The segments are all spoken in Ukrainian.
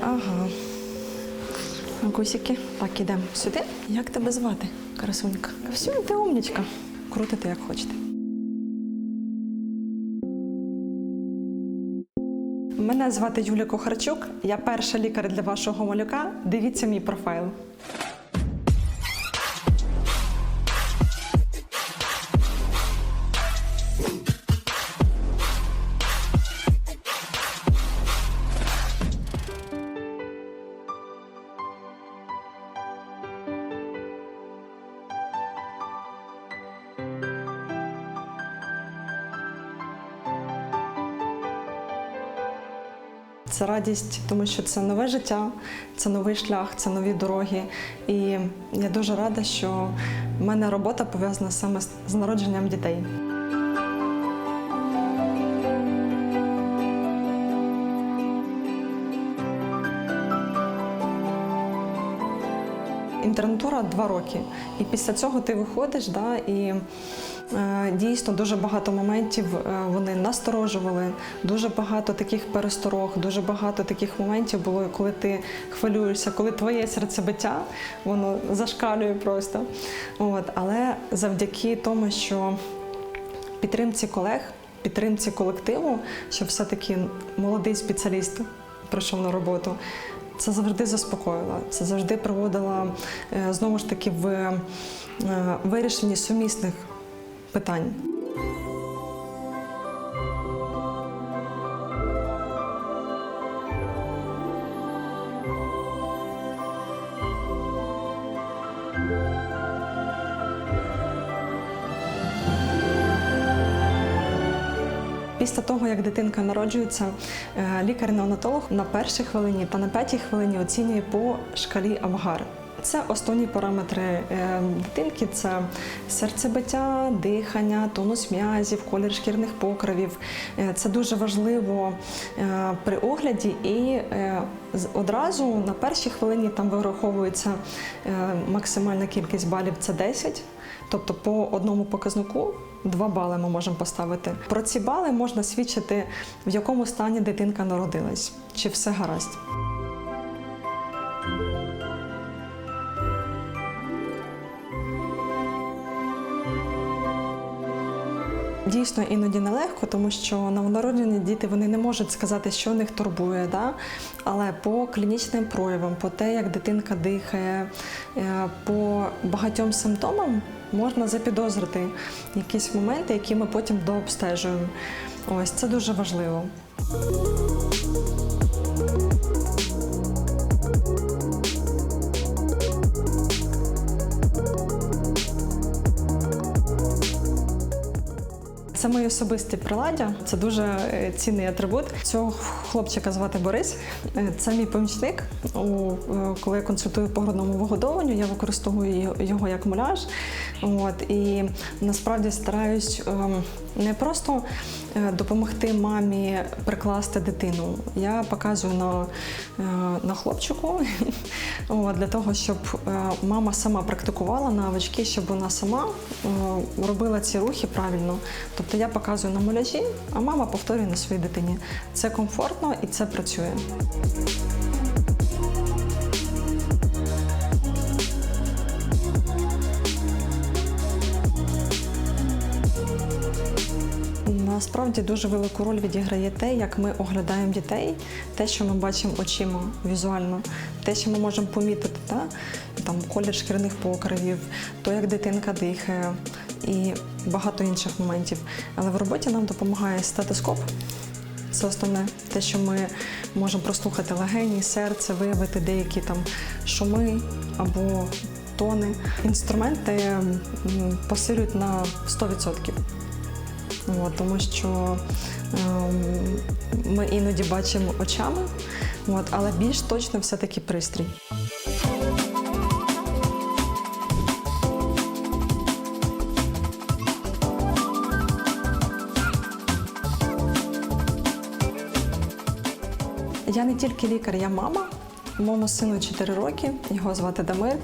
Ага. Гусики. Так, ідемо сюди. Як тебе звати, красунька? Все, ти умнічка. Крутите, як хочете. Мене звати Юлія Кохарчук. Я перша лікар для вашого малюка. Дивіться мій профайл. Це радість, тому що це нове життя, це новий шлях, це нові дороги. І я дуже рада, що в мене робота пов'язана саме з- народженням дітей. Інтернатура два роки. І після цього ти виходиш, да, і дійсно дуже багато моментів е, вони насторожували, дуже багато таких пересторог, дуже багато таких моментів було, коли ти хвилюєшся, коли твоє серцебиття воно зашкалює просто. От, але завдяки тому, що підтримці колег, підтримці колективу, що все-таки молодий спеціаліст прийшов на роботу. Це завжди заспокоїло, це завжди приводило е, знову ж таки в е, вирішенні сумісних питань. Після того, як дитинка народжується, е, лікар-неонатолог на першій хвилині та на п'ятій хвилині оцінює по шкалі Авгар. Це основні параметри е, дитинки: це серцебиття, дихання, тонус м'язів, колір шкірних покривів. Е, Це дуже важливо е, при огляді, і одразу на першій хвилині там вираховується максимальна кількість балів це 10. Тобто по одному показнику два бали ми можемо поставити. Про ці бали можна свідчити, в якому стані дитинка народилась, чи все гаразд. Дійсно, іноді нелегко, тому що новонароджені діти вони не можуть сказати, що них турбує. Да? Але по клінічним проявам, по те, як дитинка дихає, е, по багатьом симптомам можна запідозрити якісь моменти, які ми потім дообстежуємо. Ось це дуже важливо. Це мої особисті приладдя. Це дуже е, цінний атрибут. Цього хлопчика звати Борис. Е, Це мій помічник. Е, Коли я консультую по грудному вигодовуванню, я використовую його- як муляж. От, і насправді стараюсь ем, не просто допомогти мамі прикласти дитину. Я показую на, е, на хлопчику для того, щоб е, мама сама практикувала навички, щоб вона сама е, робила ці рухи правильно. Тобто я показую на муляжі, а мама повторює на своїй дитині. Це комфортно і це працює. Насправді дуже велику роль відіграє те, як ми оглядаємо дітей, те, що ми бачимо очима візуально, те, що ми можемо помітити, та? там колір шкірних покривів, то, як дитинка дихає і багато інших моментів. Але в роботі нам допомагає стетоскоп. Це основне, те, що ми можемо прослухати легені, серце, виявити деякі там шуми або тони. Інструменти посилюють на 100%. От, тому що ем, ми іноді бачимо очами, от, але більш точно все-таки пристрій. Я не тільки лікар, я мама. Моєму сину 4 роки, його звати Дамир.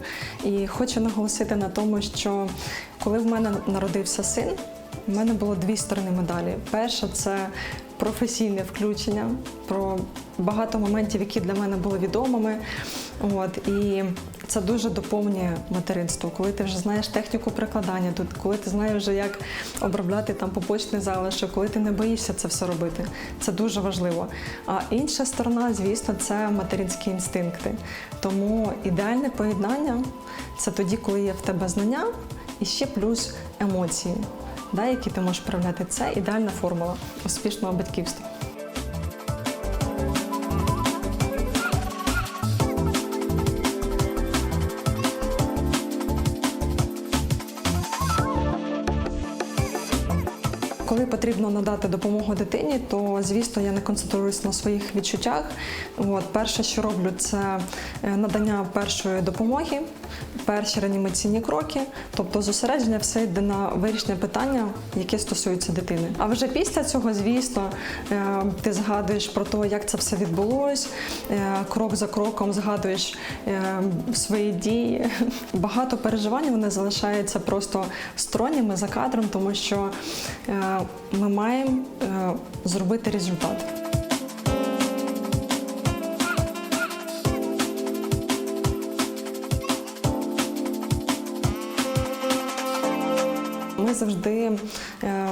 І хочу наголосити на тому, що коли в мене народився син, У мене було дві сторони медалі. Перша це професійне включення про багато моментів, які для мене були відомими. От і це дуже доповнює материнство, коли ти вже знаєш техніку прикладання, тут коли ти знаєш вже як обробляти там побочний залишок, коли ти не боїшся це все робити. Це дуже важливо. А інша сторона, звісно, це материнські інстинкти. Тому ідеальне поєднання це тоді, коли є в тебе знання і ще плюс емоції, да, які ти можеш проявляти. Це ідеальна формула успішного батьківства. Коли потрібно надати допомогу дитині, то звісно я не концентруюсь на своїх відчуттях. От перше, що роблю, це е, надання першої допомоги, перші реанімаційні кроки, тобто зосередження все йде на вирішення питання, яке стосується дитини. А вже після цього, звісно, е, ти згадуєш про те, як це все відбулось, е, крок за кроком згадуєш е, свої дії. Багато переживань вони залишаються просто сторонніми за кадром, тому що ми маємо зробити результат. Ми завжди е,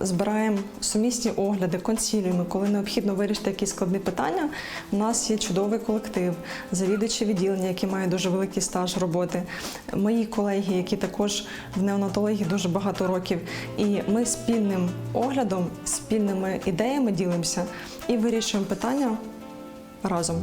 збираємо сумісні огляди, консіліуми, коли необхідно вирішити якісь складні питання. У нас є чудовий колектив, завідувачі відділення, які мають дуже великий стаж роботи, мої колеги, які також в неонатології дуже багато років. І ми спільним оглядом, спільними ідеями ділимося і вирішуємо питання разом.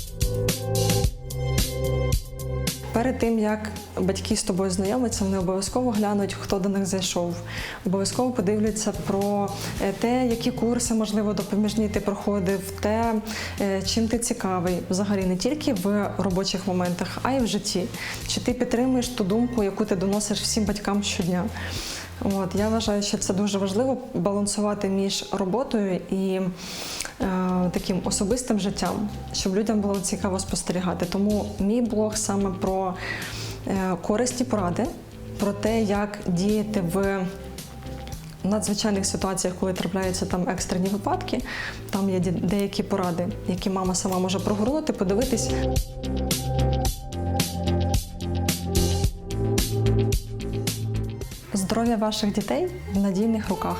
Перед тим як батьки з тобою знайомляться, вони обов'язково глянуть, хто до них зайшов. Обов'язково подивляться про е, те, які курси, можливо, допоміжні ти проходив, те, е, чим ти цікавий, взагалі не тільки в робочих моментах, а й в житті. Чи ти підтримуєш ту думку, яку ти доносиш всім батькам щодня? От я вважаю, що це дуже важливо балансувати між роботою і е, таким особистим життям, щоб людям було цікаво спостерігати. Тому мій блог саме про е, корисні поради, про те, як діяти в надзвичайних ситуаціях, коли трапляються там екстрені випадки. Там є деякі поради, які мама сама може прогорнути, подивитись. Здоров'я ваших дітей в надійних руках.